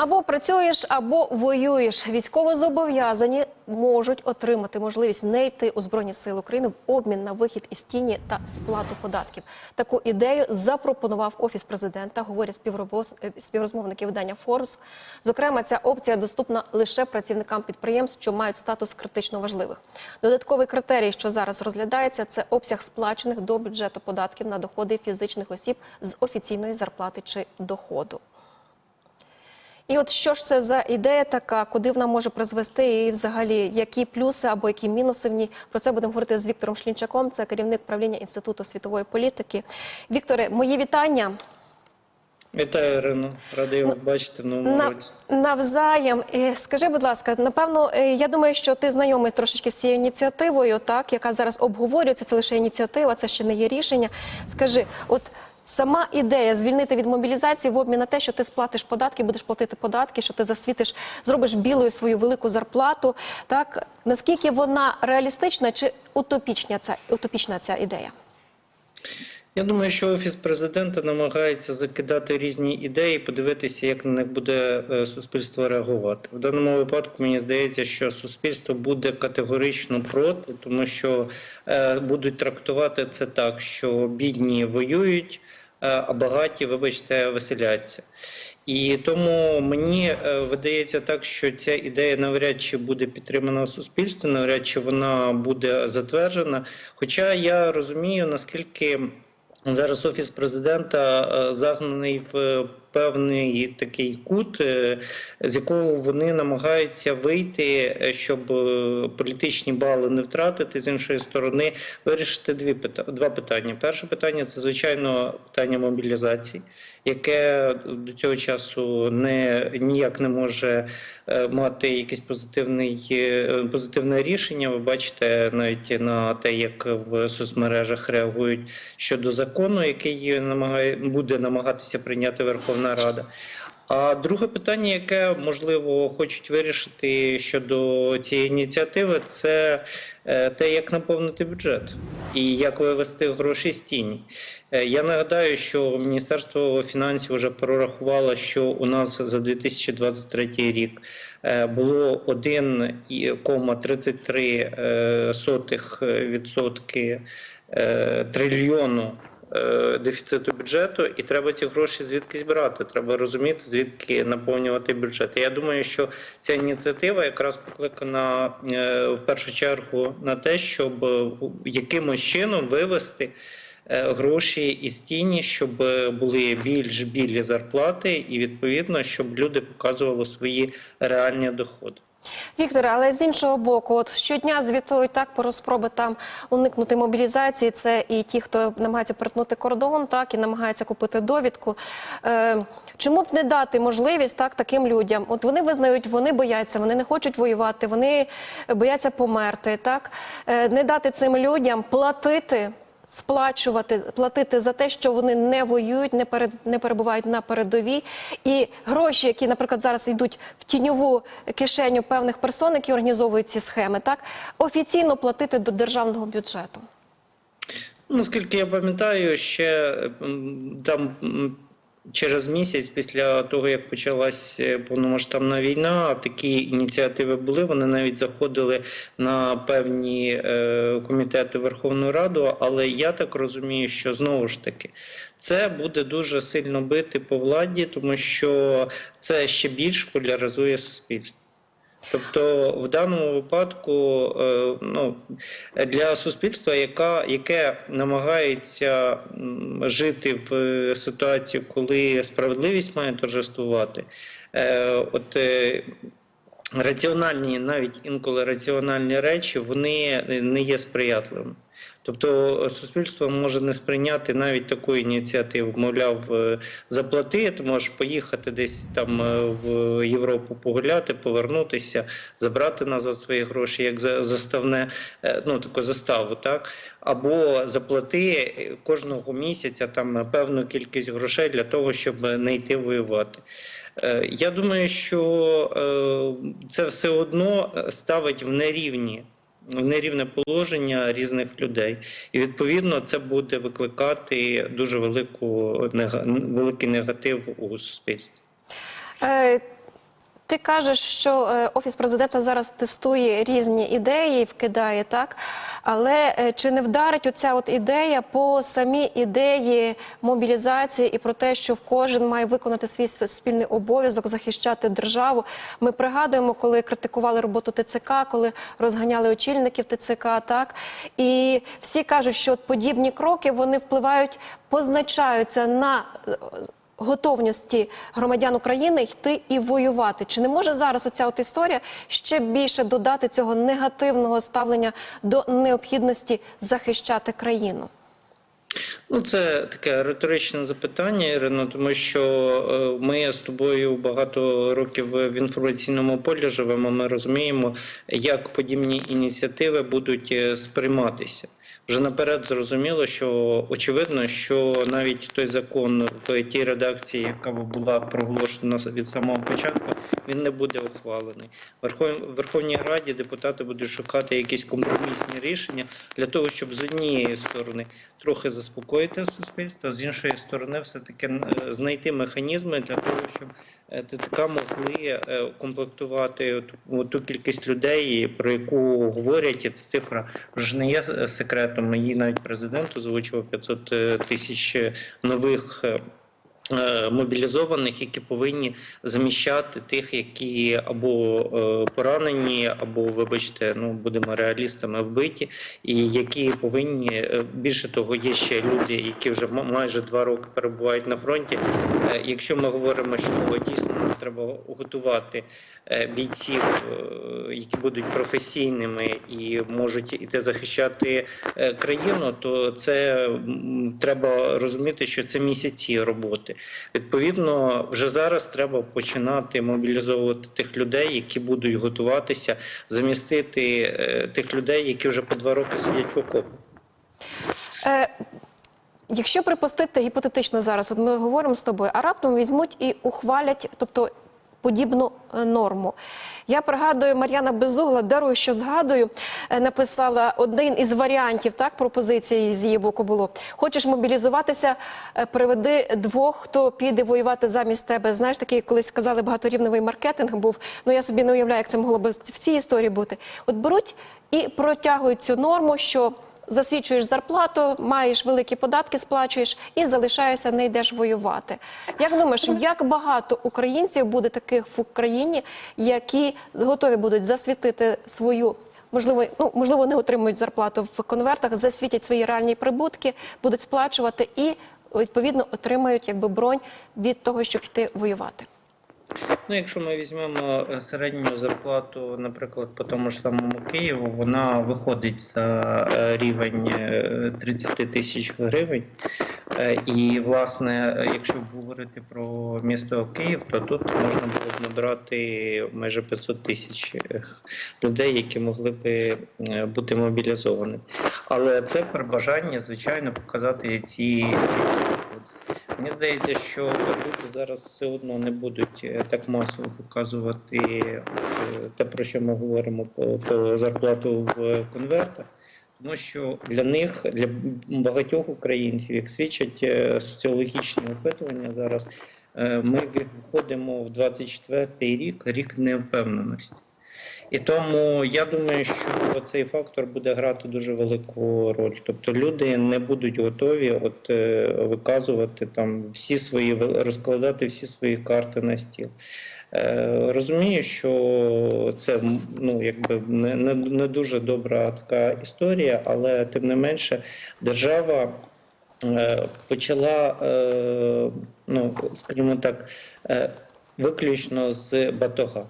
Або працюєш, або воюєш. Військовозобов'язані можуть отримати можливість не йти у збройні сили України в обмін на вихід із тіні та сплату податків. Таку ідею запропонував офіс президента. Говорять е, співрозмовники видання Forbes. Зокрема, ця опція доступна лише працівникам підприємств, що мають статус критично важливих. Додатковий критерій, що зараз розглядається, це обсяг сплачених до бюджету податків на доходи фізичних осіб з офіційної зарплати чи доходу. І от що ж це за ідея така, куди вона може призвести, і взагалі які плюси або які мінуси в ній? Про це будемо говорити з Віктором Шлінчаком, це керівник правління Інституту світової політики. Вікторе, мої вітання. Вітаю, Ірино. Радий вас бачити в новому На, році. навзаєм. Е, Скажи, будь ласка, напевно, е, я думаю, що ти знайомий трошечки з цією ініціативою, так, яка зараз обговорюється, це лише ініціатива, це ще не є рішення. Скажи, от сама ідея звільнити від мобілізації в обмін на те, що ти сплатиш податки, будеш платити податки, що ти засвітиш, зробиш білою свою велику зарплату. Так наскільки вона реалістична чи утопічна ця утопічна ця ідея? Я думаю, що офіс президента намагається закидати різні ідеї, подивитися, як на них буде е, суспільство реагувати. В даному випадку мені здається, що суспільство буде категорично проти, тому що е, будуть трактувати це так, що бідні воюють, а багаті, вибачте, веселяться. І тому мені е, видається так, що ця ідея навряд чи буде підтримана суспільством, навряд чи вона буде затверджена. Хоча я розумію, наскільки зараз офіс президента е, загнаний в певний такий кут, е, з якого вони намагаються вийти, е, щоб е, політичні бали не втратити. З іншої сторони, вирішити дві два питання. Перше питання це звичайно питання мобілізації, яке до цього часу не ніяк не може мати якесь позитивний позитивне рішення. Ви бачите навіть на те, як в соцмережах реагують щодо закону, який намагає буде намагатися прийняти Верховна Рада. А друге питання, яке можливо хочуть вирішити щодо цієї ініціативи, це е, те, як наповнити бюджет і як вивести гроші з тіні. Е, Я нагадаю, що Міністерство фінансів вже прорахувало, що у нас за 2023 рік е, було 1,33% е, трильйону дефіциту бюджету, і треба ці гроші звідкись брати. Треба розуміти, звідки наповнювати бюджет. Я думаю, що ця ініціатива якраз покликана е, в першу чергу на те, щоб е, якимось чином вивести. е, Гроші із тіні, щоб е, були більш білі зарплати, і відповідно, щоб люди показували свої реальні доходи. Вікторе, але з іншого боку, от щодня звітують так про спроби там уникнути мобілізації. Це і ті, хто намагається перетнути кордон, так і намагається купити довідку. Е, чому б не дати можливість так таким людям? От вони визнають, вони бояться, вони не хочуть воювати, вони бояться померти. Так е, не дати цим людям платити. Сплачувати, платити за те, що вони не воюють, не перед не перебувають на передовій, і гроші, які, наприклад, зараз йдуть в тіньову кишеню певних персон, які організовують ці схеми, так офіційно платити до державного бюджету. Наскільки я пам'ятаю, ще там через місяць після того, як почалась е, повномасштабна війна, такі ініціативи були. Вони навіть заходили на певні е, комітети Верховної Ради. Але я так розумію, що знову ж таки це буде дуже сильно бити по владі, тому що це ще більш поляризує суспільство. Тобто, в даному випадку, е, ну для суспільства, яка яке намагається жити в е, ситуації, коли справедливість має торжествувати, е, от раціональні, навіть інколи раціональні речі, вони не є сприятливими. Тобто суспільство може не сприйняти навіть таку ініціативу. Мовляв, е, заплати, ти можеш поїхати десь там е, в Європу погуляти, повернутися, забрати назад свої гроші, як за- заставне, е, ну таку заставу, так або заплати кожного місяця там певну кількість грошей для того, щоб не йти воювати. Е, Я думаю, що е, це все одно ставить в нерівні нерівне положення різних людей, і відповідно це буде викликати дуже велику великий негатив у суспільстві. Ти кажеш, що е, офіс президента зараз тестує різні ідеї, вкидає так. Але е, чи не вдарить оця от ідея по самій ідеї мобілізації і про те, що кожен має виконати свій суспільний обов'язок захищати державу? Ми пригадуємо, коли критикували роботу ТЦК, коли розганяли очільників ТЦК, так і всі кажуть, що от подібні кроки вони впливають, позначаються на е, готовності громадян України йти і воювати. Чи не може зараз оця от історія ще більше додати цього негативного ставлення до необхідності захищати країну? Ну, це таке риторичне запитання, Ірино, тому що е, ми з тобою багато років в інформаційному полі живемо. Ми розуміємо, як подібні ініціативи будуть е, сприйматися. Вже наперед зрозуміло, що очевидно, що навіть той закон в тій редакції, яка була проголошена від самого початку, він не буде ухвалений. Верхов- Верховній Раді депутати будуть шукати якісь компромісні рішення для того, щоб з однієї сторони трохи заспокоїти суспільство, а з іншої сторони, все таки знайти механізми для того, щоб е, ТЦК могли е, комплектувати ту, ту кількість людей, про яку говорять, і ця цифра вже не є е, секретом. Її навіть президент озвучував 500 е, тисяч нових. Е, Мобілізованих, які повинні заміщати тих, які або е, поранені, або, вибачте, ну будемо реалістами, вбиті, і які повинні е, більше того, є ще люди, які вже ма- майже два роки перебувають на фронті. Якщо ми говоримо, що дійсно нам треба готувати бійців, е, які будуть професійними і можуть іти захищати е, країну, то це треба розуміти, що це місяці роботи. Відповідно, вже зараз треба починати мобілізовувати тих людей, які будуть готуватися замістити е, тих людей, які вже по два роки сидять в окопах. Е, якщо припустити гіпотетично зараз, от ми говоримо з тобою, а раптом візьмуть і ухвалять, тобто. Подібну е, норму. Я пригадую, Мар'яна Безугла, дарую, що згадую, е, написала один із варіантів так, пропозиції з її боку було. Хочеш мобілізуватися, е, приведи двох, хто піде воювати замість тебе. Знаєш, такий колись сказали, багаторівневий маркетинг був. Ну я собі не уявляю, як це могло би в цій історії бути. От беруть і протягують цю норму, що засвідчуєш зарплату, маєш великі податки, сплачуєш і залишаєшся, не йдеш воювати. Як думаєш, як багато українців буде таких в Україні, які готові будуть засвітити свою? Можливо, ну можливо, не отримують зарплату в конвертах, засвітять свої реальні прибутки, будуть сплачувати і відповідно отримають якби бронь від того, щоб йти воювати. Ну, якщо ми візьмемо е, середню зарплату, наприклад, по тому ж самому Києву, вона виходить за е, рівень е, 30 тисяч гривень. Е, І, власне, е, якщо говорити про місто Київ, то тут можна було б набрати майже 500 тисяч е, людей, які могли б е, бути мобілізовані. Але це при бажанні, звичайно, показати ці. Здається, що люди зараз все одно не будуть е, так масово показувати е, те, про що ми говоримо по, зарплату в конвертах. Тому що для них, для багатьох українців, як свідчать е, соціологічні опитування зараз, ми входимо в 24-й рік, рік невпевненості. І тому я думаю, що цей фактор буде грати дуже велику роль. Тобто люди не будуть готові от, е, виказувати там всі свої розкладати всі свої карти на стіл. Е, Розумію, що це ну якби не, не, не дуже добра така історія, але тим не менше держава е, почала, е, ну скажімо так, виключно з батога.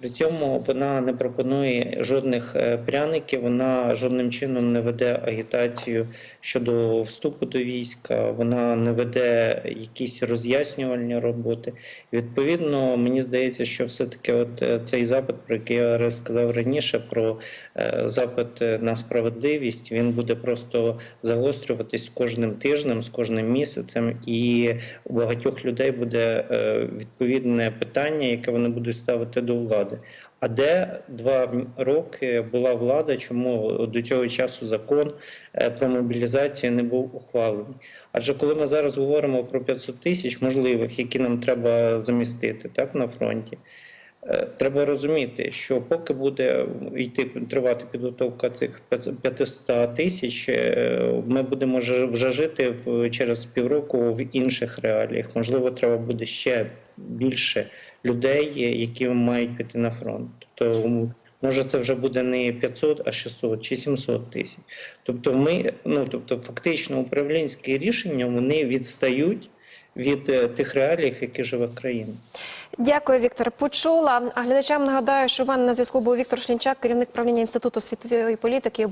При цьому вона не пропонує жодних е, пряників, вона жодним чином не веде агітацію щодо вступу до війська, вона не веде якісь роз'яснювальні роботи. Відповідно, мені здається, що все-таки от е, цей запит, про який я розказав раніше, про е, запит на справедливість, він буде просто загострюватись з кожним тижнем, з кожним місяцем, і у багатьох людей буде відповідне питання, яке вони будуть ставити до влади. А де два роки була влада? Чому до цього часу закон е, про мобілізацію не був ухвалений? Адже коли ми зараз говоримо про 500 тисяч можливих, які нам треба замістити так на фронті. Е, Треба розуміти, що поки буде йти тривати підготовка цих 500 тисяч, е, ми будемо вже жити в через півроку в інших реаліях. Можливо, треба буде ще більше людей, е, які мають піти на фронт. Тобто, може, це вже буде не 500, а 600 чи 700 тисяч. Тобто, ми ну тобто, фактично управлінські рішення вони відстають від е, тих реалій, які живе країна. Дякую, Віктор. Почула. А глядачам нагадаю, що в мене на зв'язку був Віктор Шлінчак, керівник правління інституту світової політики.